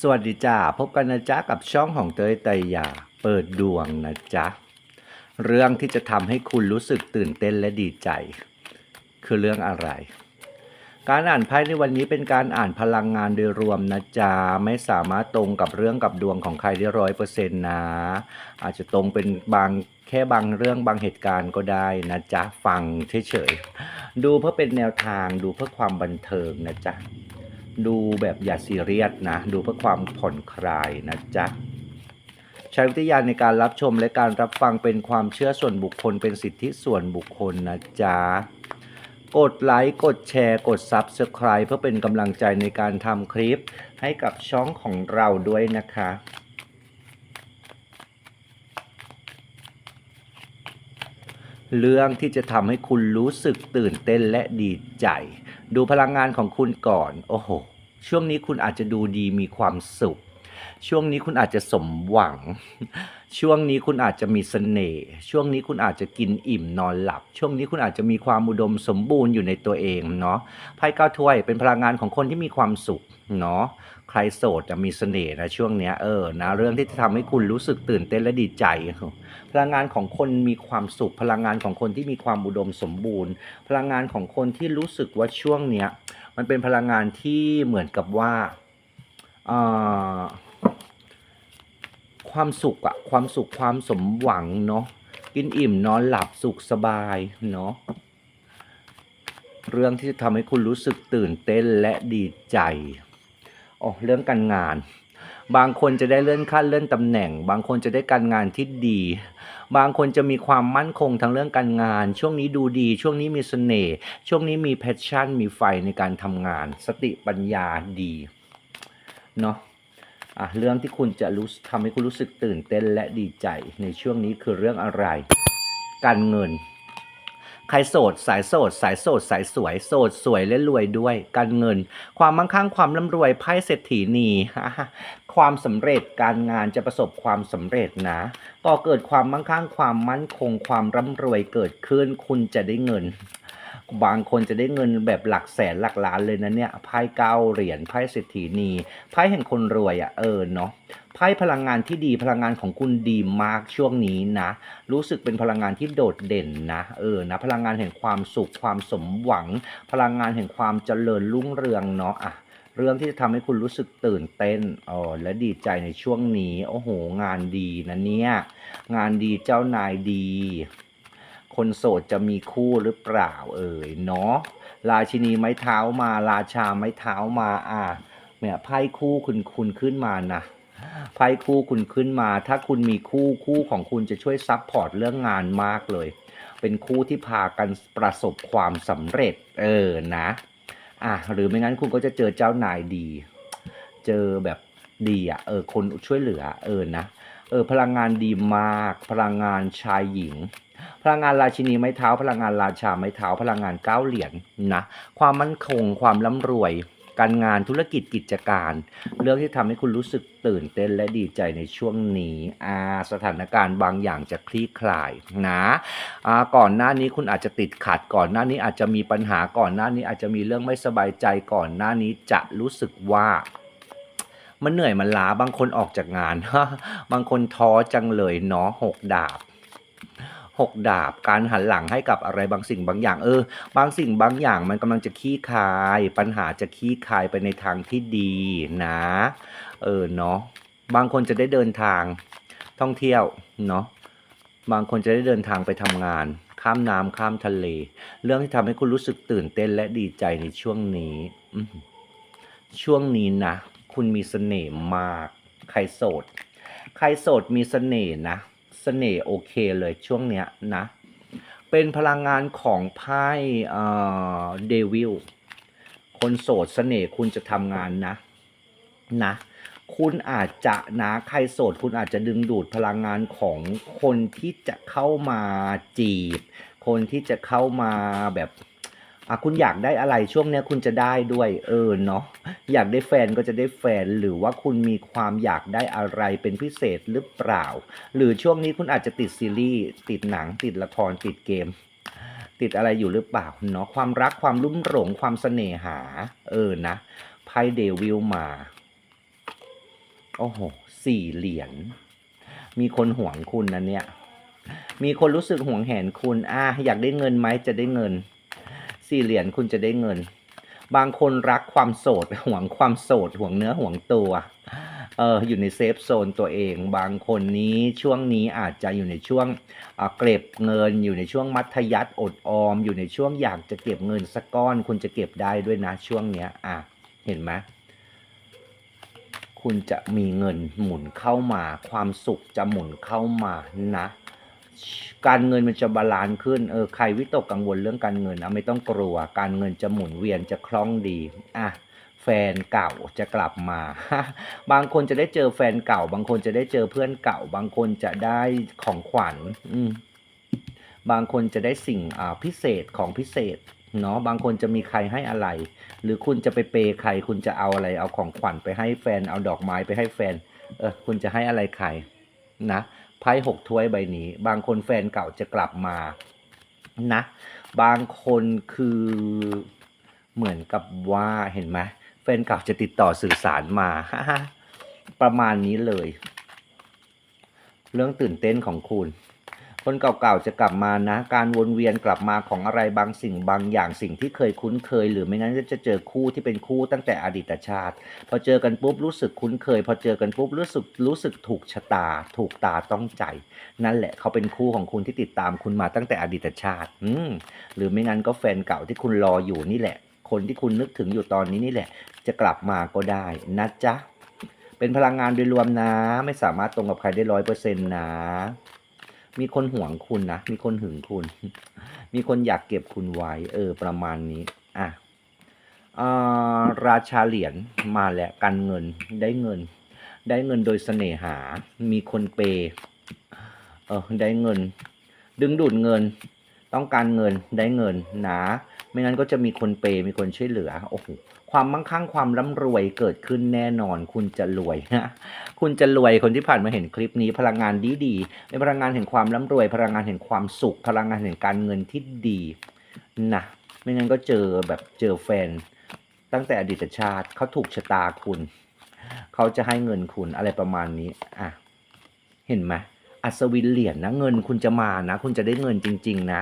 สวัสดีจ้าพบกันนะจ๊ะกับช่องของเตยไตยาเปิดดวงนะจ๊ะเรื่องที่จะทำให้คุณรู้สึกตื่นเต้นและดีใจ คือเรื่องอะไร การอ่านไพ่ในวันนี้เป็นการอ่านพลังงานโดยรวมนะจ๊ะไม่สามารถตรงกับเรื่องกับดวงของใครได้ร้อยเปอร์เซ็นต์นะ อาจจะตรงเป็นบางแค่บางเรื่องบางเหตุการณ์ก็ได้นะจ๊ะฟังเฉยๆดูเพื่อเป็นแนวทางดูเพื่อความบันเทิงนะจ๊ะ ดูแบบอย่าซีเรียสนะ ดูเพื่อความผ่อนคลายนะจ๊ะใช้วิทยาในการรับชมและการรับฟังเป็นความเชื่อส่วนบุคคลเป็นสิทธิส่วนบุคคลนะจ๊ะกดไลค์ กดแชร์ กด Subscribe เพื่อเป็นกำลังใจในการทำคลิปให้กับช่องของเราด้วยนะคะ เรื่องที่จะทำให้คุณรู้สึกตื่นเต้นและดีใจ ดูพลังงานของคุณก่อน โอ้โห ช่วงนี้คุณอาจจะดูดีมีความสุข ช่วงนี้คุณอาจจะสมหวัง ช่วงนี้คุณอาจจะมีเสน่ห์ ช่วงนี้คุณอาจจะกินอิ่มนอนหลับ ช่วงนี้คุณอาจจะมีความอุดมสมบูรณ์อยู่ในตัวเองเนาะ ไพ่เก้าถ้วยเป็นพลังงานของคนที่มีความสุขเนาะ ใครโสดจะมีเสน่ห์นะช่วงเนี้ยเออ นะ เรื่องที่จะทำให้คุณรู้สึกตื่นเต้นและดีใจ ลังงานของคนมีความสุข พลังงานของคนที่มีความอุดมสมบูรณ์ พลังงานของคนที่รู้สึกว่าช่วงเนี้ยมันเป็นพลังงานที่เหมือนกับว่าความสุขอะความสุขความสมหวังเนาะกินอิ่มนอนหลับสุขสบายเนาะเรื่องที่จะทำให้คุณรู้สึกตื่นเต้นและดีใจอ๋อเรื่องการงาน บางคนจะได้เลื่อนขั้นเลื่อนตำแหน่ง บางคนจะได้การงานที่ดี บางคนจะมีความมั่นคงทางเรื่องการงาน ช่วงนี้ดูดี ช่วงนี้มีเสน่ห์ช่วงนี้มีแพชชั่น มีไฟในการทำงาน สติปัญญาดีเนาะอะเรื่องที่คุณจะรู้ทำให้คุณรู้สึกตื่นเต้นและดีใจในช่วงนี้คือเรื่องอะไร การเงิน ใครโสดสายโสด สายโสด สายสวย โสดสวยและรวยด้วย การเงิน ความมั่งคั่งความร่ำรวยไพ่เศรษฐีนีความสำเร็จการงานจะประสบความสำเร็จนะก็เกิดความมั่งคั่งความมั่นคงความร่ำรวยเกิดขึ้นคุณจะได้เงิน บางคนจะได้เงินแบบหลักแสนหลักล้านเลยนะเนี่ยไพ่เก้าเหรียญไพ่เศรษฐีนีไพ่แห่งคนรวยอะ่ะเออเนาะไพ่พลังงานที่ดีพลังงานของคุณดีมากช่วงนี้นะ รู้สึกเป็นพลังงานที่โดดเด่นนะ เออนะ พลังงานแห่งความสุขความสมหวัง พลังงานแห่งความเจริญรุ่งเรืองเนาะอะเรื่องที่จะทำให้คุณรู้สึกตื่นเต้นอ๋อและดีใจในช่วงนี้ โอ้โห งานดีนะเนี่ย งานดีเจ้านายดี คนโสดจะมีคู่หรือเปล่าเอ่ยเนาะราชินีไม้เท้ามาราชาไม้เท้ามาอะเนี่ยไพ่คู่คุณคุณขึ้นมานะไพ่คู่คุณขึ้นมา ถ้าคุณมีคู่คู่ของคุณจะช่วยซับพอร์ตเรื่องงานมากเลย เป็นคู่ที่พากันประสบความสำเร็จ เออนะอะหรือไม่งั้นคุณก็จะเจอเจ้านายดี เจอแบบดีอะเออคนช่วยเหลือเออนะเออพลังงานดีมาก พลังงานชายหญิง พลังงานราชินีไม้เท้า พลังงานราชาไม้เท้า พลังงานเก้าเหรียญนะความมั่นคงความร่ำรวย การงานธุรกิจกิจการ เรื่องที่ทำให้คุณรู้สึกตื่นเต้นและดีใจในช่วงนี้อ่าสถานการณ์บางอย่างจะคลี่คลายนะอ่าก่อนหน้านี้คุณอาจจะติดขัดก่อนหน้านี้อาจจะมีปัญหาก่อนหน้านี้อาจจะมีเรื่องไม่สบายใจก่อนหน้านี้จะรู้สึกว่ามันเหนื่อยมันล้าบางคนออกจากงาน บางคนท้อจังเลยเนาะหกดาบ หกดาบ การหันหลังให้กับอะไรบางสิ่งบางอย่างเออ บางสิ่งบางอย่างมันกำลังจะขี้คาย ปัญหาจะขี้คายไปในทางที่ดีนะ เออเนาะบางคนจะได้เดินทางท่องเที่ยวเนาะบางคนจะได้เดินทางไปทำงาน ข้ามน้ำข้ามทะเล เรื่องที่ทำให้คุณรู้สึกตื่นเต้นและดีใจในช่วงนี้ช่วงนี้นะ คุณมีเสน่ห์มาก ใครโสด ใครโสดมีเสน่ห์นะ สน่ห์โอเคเลยช่วงเนี้ยนะ เป็นพลังงานของไพ่เอ่อเดวิลคนโสดเสน่ห์คุณจะทำงานนะนะ คุณอาจจะนะใครโสด คุณอาจจะดึงดูดพลังงานของคนที่จะเข้ามาจีบ คนที่จะเข้ามาแบบ อะคุณอยากได้อะไรช่วงเนี้ยคุณจะได้ด้วยเออเนาะอยากได้แฟนก็จะได้แฟน หรือว่าคุณมีความอยากได้อะไรเป็นพิเศษหรือเปล่า หรือช่วงนี้คุณอาจจะติดซีรีส์ติดหนังติดละครติดเกม ติดอะไรอยู่หรือเปล่าเนาะความรักความลุ่มหลงความเสน่หา เออนะไพ่เดวิลมาโอ้โหสี่เหรียญมีคนห่วงคุณนะเนี่ย มีคนรู้สึกห่วงแหนคุณอะอยากได้เงินไหมจะได้เงิน สี่เหรียญคุณจะได้เงิน บางคนรักความโสดห่วงความโสดห่วงเนื้อห่วงตัวเอออยู่ในเซฟโซนตัวเอง บางคนนี้ช่วงนี้อาจจะอยู่ในช่วงเก็บเงิน อยู่ในช่วงมัธยัติอดออม อยู่ในช่วงอยากจะเก็บเงินสักก้อน คุณจะเก็บได้ด้วยนะช่วงเนี้ยอะเห็นไหมคุณจะมีเงินหมุนเข้ามา ความสุขจะหมุนเข้ามานะ การเงินมันจะบาลานซ์ขึ้นเออใครวิตกกังวลเรื่องการเงินอะไม่ต้องกลัว การเงินจะหมุนเวียนจะคล่องดีอะแฟนเก่าจะกลับมา บางคนจะได้เจอแฟนเก่า บางคนจะได้เจอเพื่อนเก่า บางคนจะได้ของขวัญอืมบางคนจะได้สิ่งพิเศษของพิเศษเนาะบางคนจะมีใครให้อะไร หรือคุณจะไปเปย์ใคร คุณจะเอาอะไร เอาของขวัญไปให้แฟนเอาดอกไม้ไปให้แฟน เออคุณจะให้อะไรใครนะ ไพ่หกถ้วยใบนี้ บางคนแฟนเก่าจะกลับมานะ บางคนคือเหมือนกับว่าเห็นไหมแฟนเก่าจะติดต่อสื่อสารมาประมาณนี้เลย เรื่องตื่นเต้นของคุณ คนเก่าๆจะกลับมานะ การวนเวียนกลับมาของอะไรบางสิ่งบางอย่างสิ่งที่เคยคุ้นเคย หรือไม่งั้นก็จะเจอคู่ที่เป็นคู่ตั้งแต่อดีตชาติ พอเจอกันปุ๊บรู้สึกคุ้นเคย พอเจอกันปุ๊บรู้สึกรู้สึกถูกชะตา ถูกตาต้องใจ นั่นแหละเขาเป็นคู่ของคุณที่ติดตามคุณมาตั้งแต่อดีตชาติ อืมหรือไม่งั้นก็แฟนเก่าที่คุณรออยู่นี่แหละ คนที่คุณนึกถึงอยู่ตอนนี้นี่แหละ จะกลับมาก็ได้นะจ๊ะเป็นพลังงานโดยรวมนะ ไม่สามารถตรงกับใครได้ร้อยเปอร์เซ็นต์นะ มีคนห่วงคุณนะ มีคนหึงคุณ มีคนอยากเก็บคุณไว้ เออ ประมาณนี้ อะอ่าราชาเหรียญมาแล้วการเงินได้เงิน ได้เงินโดยเสน่หา มีคนเปเออได้เงิน ดึงดูดเงิน ต้องการเงินได้เงินนะ ไม่งั้นก็จะมีคนเปย์มีคนช่วยเหลือโอ้โหความมั่งคั่งความร่ำรวยเกิดขึ้นแน่นอน คุณจะรวยนะคุณจะรวยคนที่ผ่านมาเห็นคลิปนี้ พลังงานดีดีเป็นพลังงานแห่งความร่ำรวย พลังงานแห่งความสุข พลังงานแห่งการเงินที่ดีนะไม่งั้นก็เจอแบบเจอแฟน ตั้งแต่อดีตชาติเขาถูกชะตาคุณ เขาจะให้เงินคุณอะไรประมาณนี้อะเห็นไหมอัศวินเหรียญนะเงินคุณจะมานะ คุณจะได้เงินจริง ๆ นะ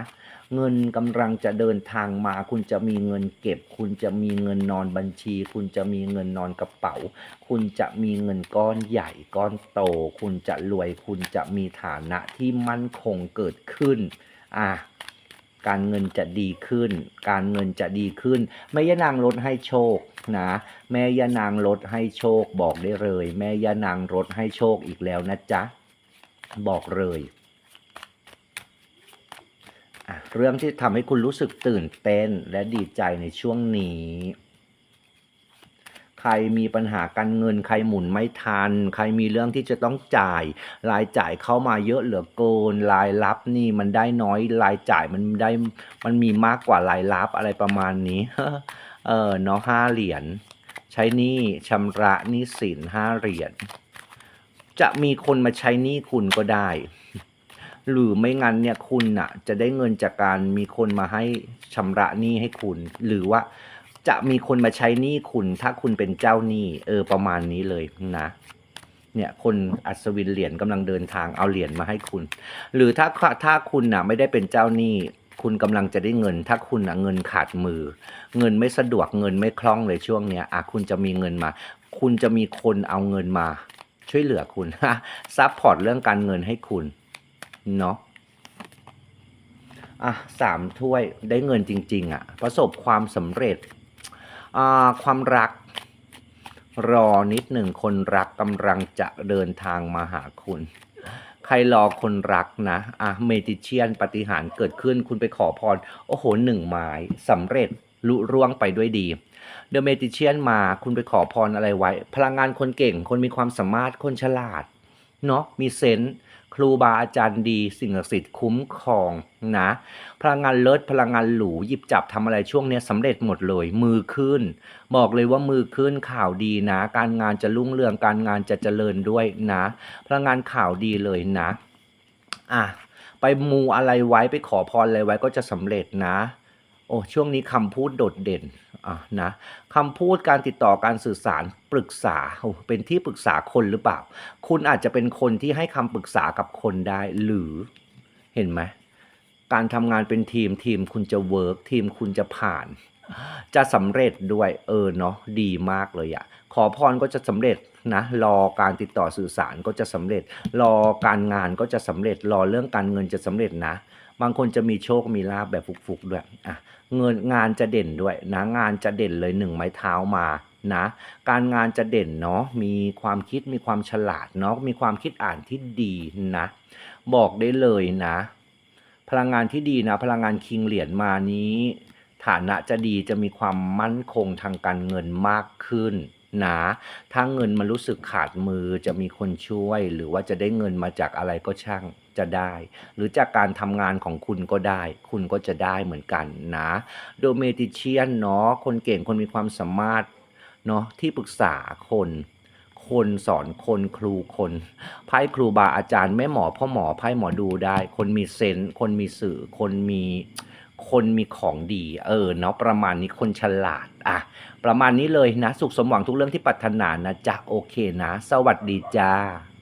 เงินกำลังจะเดินทางมา คุณจะมีเงินเก็บ คุณจะมีเงินนอนบัญชี คุณจะมีเงินนอนกระเป๋า คุณจะมีเงินก้อนใหญ่ก้อนโต คุณจะรวย คุณจะมีฐานะที่มั่นคงเกิดขึ้น อะการเงินจะดีขึ้น การเงินจะดีขึ้น แม่ย่านางลดให้โชคนะ แม่ย่านางลดให้โชคบอกได้เลย แม่ย่านางลดให้โชคอีกแล้วนะจ๊ะ บอกเลย เรื่องที่ทำให้คุณรู้สึกตื่นเต้นและดีใจในช่วงนี้ ใครมีปัญหาการเงิน ใครหมุนไม่ทัน ใครมีเรื่องที่จะต้องจ่าย รายจ่ายเข้ามาเยอะเหลือเกิน รายรับนี่มันได้น้อย รายจ่ายมันได้ มันมีมากกว่ารายรับอะไรประมาณนี้ เออเนาะห้าเหรียญ ใช้นี้ชำระนี้สินห้าเหรียญ จะมีคนมาใช้นี้คุณก็ได้ หรือไม่งั้นเนี่ยคุณน่ะจะได้เงินจากการมีคนมาให้ชำระหนี้ให้คุณ หรือว่าจะมีคนมาใช้หนี้คุณถ้าคุณเป็นเจ้าหนี้เออประมาณนี้เลยนะเนี่ยคนอัศวินเหรียญกำลังเดินทางเอาเหรียญมาให้คุณ หรือถ้าถ้าคุณน่ะไม่ได้เป็นเจ้าหนี้คุณกำลังจะได้เงิน ถ้าคุณน่ะเงินขาดมือ เงินไม่สะดวกเงินไม่คล่องเลยช่วงเนี้ยอะคุณจะมีเงินมา คุณจะมีคนเอาเงินมา ช่วยเหลือคุณซัพพอร์ตเรื่องการเงินให้คุณ เนาะอะสามถ้วยได้เงินจริง ๆอะ ประสบความสำเร็จอ่าความรัก รอนิดหนึ่งคนรักกำลังจะเดินทางมาหาคุณ ใครรอคนรักนะอะเมจิเชียนปฏิหารเกิดขึ้นคุณไปขอพร โอ้โหหนึ่งไม้สำเร็จลุร่วงไปด้วยดีเดอะเมจิเชียนมาคุณไปขอพรอะไรไว้ พลังงานคนเก่ง คนมีความสามารถคนฉลาดเนาะมีเซนส์ ครูบาอาจารย์ดีสิ่งศักดิ์สิทธิ์คุ้มครองนะพลังงานเลิศพลังงานหรูหยิบจับทำอะไรช่วงนี้ยสำเร็จหมดเลย มือขึ้น บอกเลยว่ามือขึ้นข่าวดีนะ การงานจะรุ่งเรืองการงานจะเจริญด้วยนะ พลังงานข่าวดีเลยนะอะไปมูอะไรไว้ไปขอพรอะไรไว้ก็จะสำเร็จนะ อ้อ้ช่วงนี้คำพูดโดดเด่นอะนะคำพูดการติดต่อการสื่อสารปรึกษาเป็นที่ปรึกษาคนหรือเปล่า คุณอาจจะเป็นคนที่ให้คำปรึกษากับคนได้หรือเห็นไหมการทำงานเป็นทีมทีมคุณจะเวิร์กทีมคุณจะผ่าน จะสำเร็จด้วยเออเนาะดีมากเลยอะขอพรก็จะสำเร็จนะรอการติดต่อสื่อสารก็จะสำเร็จ รอการงานก็จะสำเร็จ รอเรื่องการเงินจะสำเร็จนะ บางคนจะมีโชคมีลาบแบบฟุกๆด้วยอะ เงินงานจะเด่นด้วยนะงานจะเด่นเลยหนึ่งไม้เท้ามานะการงานจะเด่นเนาะมีความคิดมีความฉลาดเนาะมีความคิดอ่านที่ดีนะบอกได้เลยนะ พลังงานที่ดีนะ พลังงานคิงเหรียญมานี้ ฐานะจะดีจะมีความมั่นคงทางการเงินมากขึ้นนะถ้าเงินมันรู้สึกขาดมือจะมีคนช่วย หรือว่าจะได้เงินมาจากอะไรก็ช่าง จะได้ หรือจากการทำงานของคุณก็ได้ คุณก็จะได้เหมือนกันนะโดเมติเชียนเนาะคนเก่งคนมีความสามารถเนาะที่ปรึกษาคนคนสอนคนครูคนไพ่ครูบาอาจารย์แม่หมอพ่อหมอไพ่หมอดูได้ คนมีเซนส์คนมีสื่อ คนมีคนมีของดี เออเนาะประมาณนี้คนฉลาดอะประมาณนี้เลยนะ สุขสมหวังทุกเรื่องที่ปรารถนานะจ๊ะโอเคนะ สวัสดีจ้า